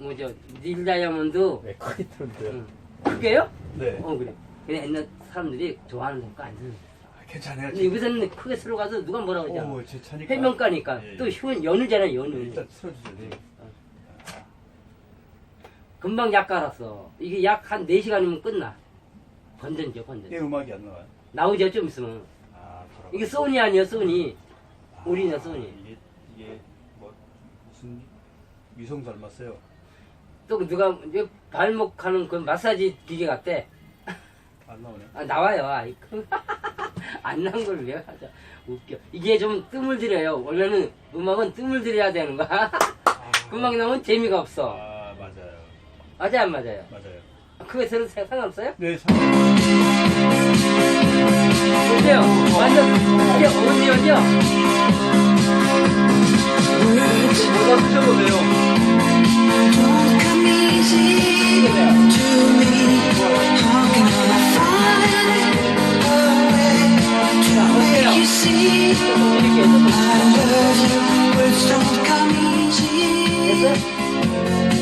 뭐죠 닐 다이아몬드 네, 크게 틀었는데요. 응. 그게요? 네. 어 그래. 근데 옛날 사람들이 좋아하는 거안 쓰는. 아, 괜찮아요. 근데 여기서는 크게 쓸어 가서 누가 뭐라 그러잖아. 오, 제 차니까. 해명가니까 예, 예. 또 휴, 연우잖아 연우. 일단 틀어주세요. 네. 금방 약 갈았어. 이게 약 한 4시간이면 끝나. 건전죠 건전. 이게 음악이 안 나와요. 나오죠 좀 있으면. 아, 돌아가. 이게 소니 아니야 소니. 우리나 소니. 이게 이게 뭐 무슨 위성 닮았어요. 또 누가 이제 발목 하는 그 마사지 기계 같대. 안 나오네. 아, 나와요. 아이, 안 나온 걸 왜 하자. 웃겨. 이게 좀 뜸을 들여요. 원래는 음악은 뜸을 들여야 되는 거야. 금방 나오면 재미가 없어. 아, 맞아요. 맞아요, 안 맞아요? 맞아요. 그거 들은 상관없어요? 네, 상... 보세요. 완전, 이게 어디였죠?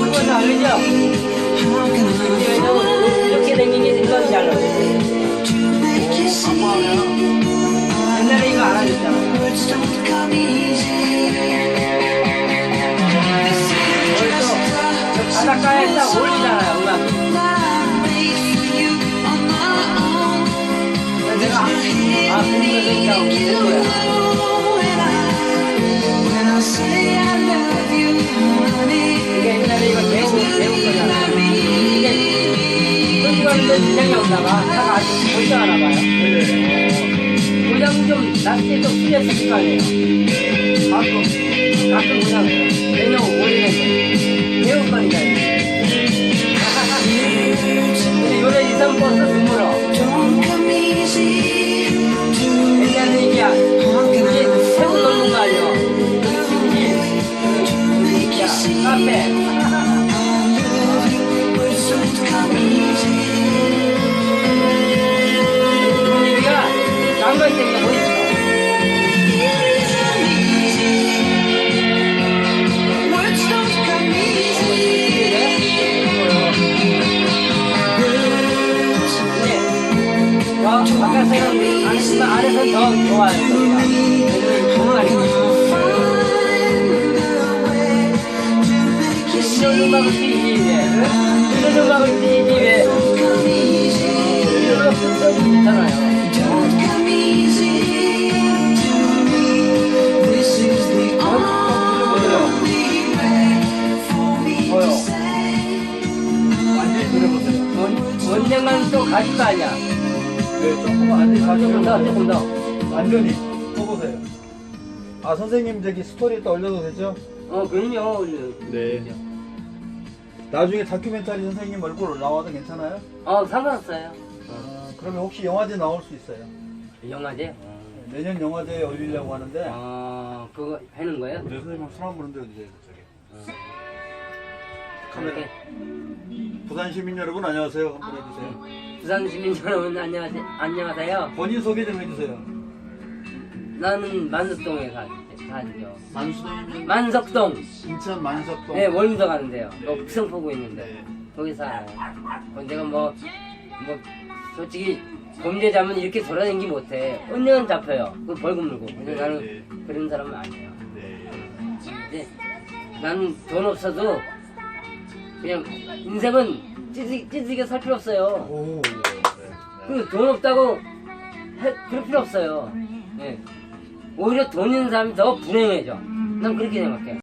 모르고 다르죠? 이렇게 생각이 잘 see? 옛날에 이거 안 하셨잖아. A 바닷가에 딱 own. 그래서 내가, 아, 부르면서 그냥 You 된 거야. know when I when I say I love you, honey. 진행이 없다가 차가 아직 멀쩡하나 봐요. 고장 좀, 낮게 좀 풀렸을 거 아니에요. 가끔, 가끔 고장, 내년 5일에 배운 거니까요. 이런 음악을 왜? 이런 음악을 왜? 이런 음악 또거 아니야. 네, 조금 완전히 조금 더, 조금 더. 완전히 떠보세요. 아, 선생님 저기 스토리에다 올려도 되죠? 어, 그럼요. 네. 나중에 다큐멘터리 선생님 얼굴 나와도 괜찮아요? 어, 상관없어요. 아, 그러면 혹시 영화제 나올 수 있어요? 영화제? 내년 영화제에 올리려고 하는데 어, 그거 해는 거예요? 네, 선생님 손한 보는데 이제 저기 카메라 이렇게. 부산 시민 여러분 안녕하세요 한번 해주세요 부산 시민 여러분 안녕하세요. 안녕하세요. 본인 소개 좀 해주세요 나는 만석동에 사, 사죠. 만수동이면 만석동. 인천 만석동 네, 월미도 가는데요. 너 북성포구 있는데. 네. 거기 살아요. 어, 내가 뭐, 뭐, 솔직히, 범죄자면 이렇게 돌아다니기 못해. 언젠간 잡혀요. 그 벌금 물고. 근데 네, 나는 네. 그런 사람은 아니에요. 네. 근데 나는 돈 없어도 그냥 인생은 찌질, 찌질게 살 필요 없어요. 오 네. 그돈 없다고 해, 그럴 필요 없어요. 예. 오히려 돈 있는 사람이 더 불행해져. 난 그렇게 생각해.